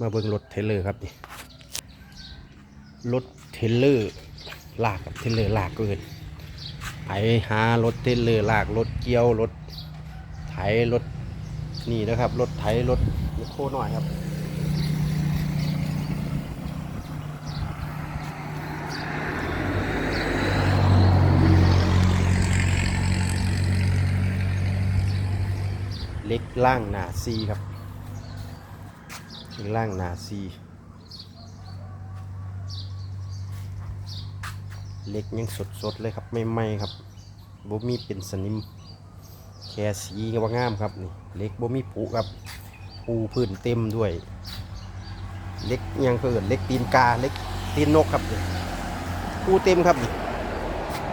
มาเบิ่งรถเทรลเลอร์ครับนี่รถเทรลเลอร์ลากกับเทรลเลอร์ลากเกินไปหารถเทรลเลอร์ลากรถเกี่ยวรถไถรถนี่นะครับรถไถรถโคหน่อยครับเล็กล่างหนาซีครับ ล่างนาซีเล็กยังสดๆเลยครับไม่ไหมครับบ่มีเป็นสนิมแค่สีก็ว่างามครับนี่เล็กบ่มีผุครับปูพื้นเต็มด้วย เล็กยังเพิ่นเล็กตีนกาเล็กตีนนกครับปูเต็มครับนี่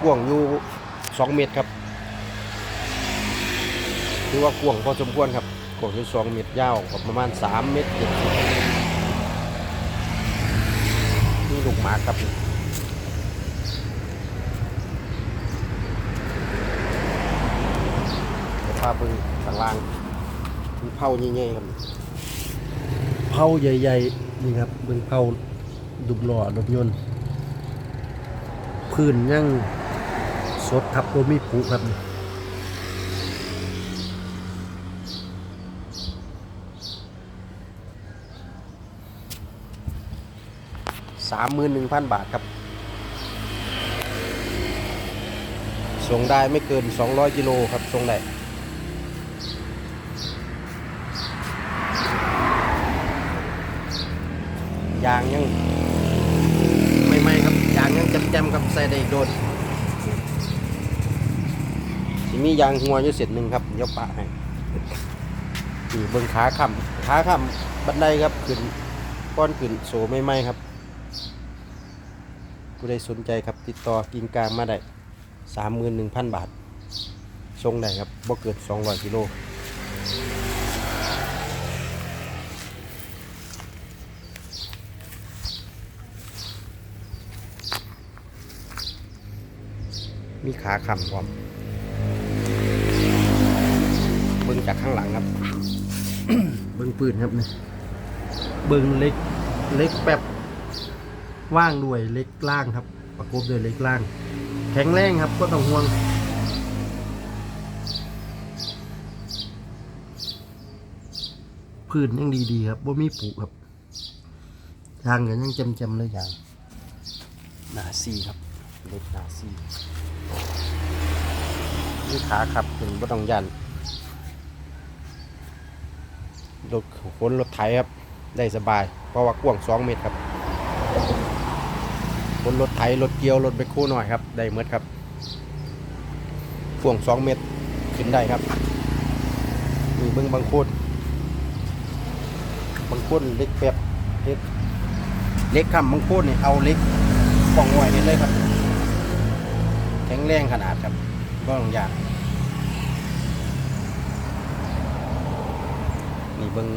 กว้างอยู่สองเมตรครับ ถือว่ากว้างพอสมควรครับ กว้างอยู่สองเมตรยาวก็ประมาณสามเมตรเจ็ดสิบนี่ลูกหมาครับเดี๋ยวพาเบิ่งข้างล่างมีเผาใหญ่ๆครับเผาใหญ่ๆนี่ครับเบิ่งเผาดุบหล่อรถยนต์พื้นยังสดครับบ่มีผุครับ สามหมื่นหนึ่งพันบาทครับ ส่งได้ไม่เกิน 200กิโลครับ ส่งได้ยางยังไม่ไม่ครับยางยังจำๆครับใส่ได้อีกโดนสิมียางหัวอยู่เสร็จหนึ่งครับยกปะให้นี่เบิ้งขาขำขาขำบันไดครับขึ้นก้อนขึ้นโซไม่ไหมครับ ผู้ใดสนใจครับติดต่อกินกลางมาได้สามหมื่นหนึ่งพันบาทส่งได้ครับบ่เกินสองร้อยกิโลมีขาขำพร้อมเบิ้งจากข้างหลังครับ เบิ้งปืนครับนี่เบิ้งเล็กเล็กแบบ ว่างด้วยเล็กล่างครับ ประกบด้วยเล็กล่าง แข็งแรงครับก็ต้องห่วง พื้นยังดีๆครับว่ามีปุครับยางก็ยังจำๆเลยยางหนาซีครับเล็กหนาซีนี่ขาครับถึงก็ต้องยันรถขนรถไถครับ ได้สบาย เพราะว่ากว้าง2เมตรครับ นรถไถรถเกียวรถไปคู่หน่อยครับ ได้เมดครับพ่วงสองเมตรขึ้นได้ครับนี่เบิ้งบางโคนบางโคนเล็กแบบเล็กเล็กคำบางโคนนี่เอาเล็กป่องไว้เห็นเลยครับ แข็งแรงขนาดครับก็ลองอยางนี่เบิ้ง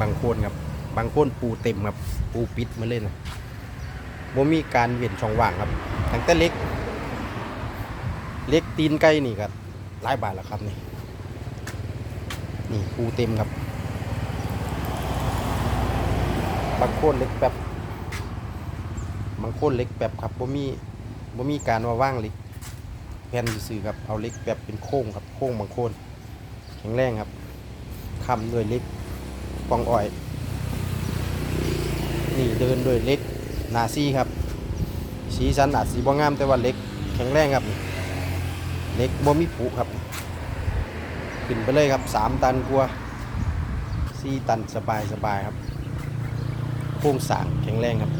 บางโคนครับบางโคนปูเต็มครับปูปิดมาเล่นนะ บ่มีการเว้นช่องว่างครับตั้งแต่เล็ก เล็กตีนไก่นี่ครับหลายบาทแล้วครับนี่นี่ปูเต็มครับบางโคนเล็กแบบบางโคนเล็กแบบครับบ่มีบ่มีการว่าว่างเล็กแผ่นซื่อครับเอาเล็กแบบเป็นโค้งครับโค้งบางโคนแข็งแรงครับคำด้วยเล็กปองอ้อย นี่เดินด้วยเล็ก หนาซีครับ สีสันอาจสีบ่งามแต่ว่าเล็กแข็งแรงครับเล็กบ่มีผุครับขึ้นไปเลยครับสามตันกลัวสี่ตันสบายสบายครับโครงสางแข็งแรงครับ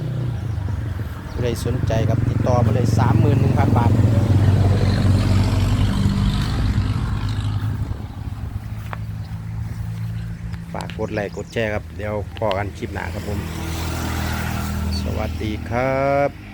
ผู้ใดสนใจครับติดต่อมาเลยสามหมื่นหนึ่งพันบาทฝากกดไลค์กดแชร์ครับ เดี๋ยวพอกันคลิปหน้าครับผม สวัสดีครับ